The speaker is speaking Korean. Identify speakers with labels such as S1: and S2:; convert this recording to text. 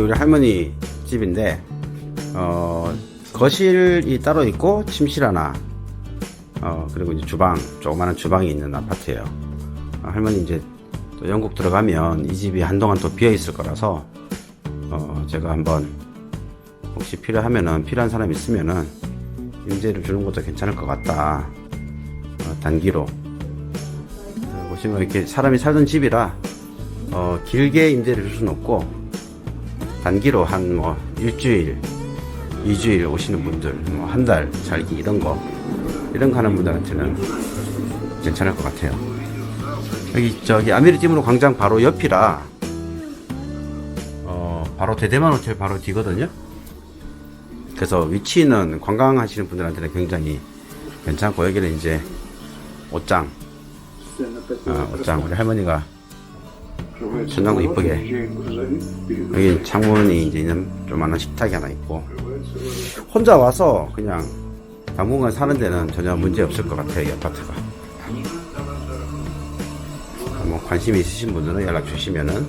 S1: 우리 할머니 집인데 어, 거실이 따로 있고 침실 하나 어, 그리고 이제 주방 조그마한 주방이 있는 아파트예요. 어, 할머니 이제 또 영국 들어가면 이 집이 한동안 또 비어 있을 거라서 어, 제가 한번 혹시 필요하면은 필요한 사람 있으면은 임대를 주는 것도 괜찮을 것 같다. 어, 단기로 어, 보시면 이렇게 사람이 살던 집이라 어, 길게 임대를 줄 수는 없고 단기로 한 뭐 일주일, 이주일 오시는 분들, 뭐 한 달 살기 이런 거 이런 거 하는 분들한테는 괜찮을 것 같아요. 여기 저기 아미르티무르 광장 바로 옆이라 어, 바로 대대만 호텔 바로 뒤거든요. 그래서 위치는 관광하시는 분들한테는 굉장히 괜찮고 여기는 이제 옷장, 어, 옷장 우리 할머니가 천장도 이쁘게. 여기 창문이 이제 있는 조만한 식탁이 하나 있고. 혼자 와서 그냥 당분간 사는 데는 전혀 문제 없을 것 같아요 이 아파트가. 뭐 관심 있으신 분들은 연락 주시면은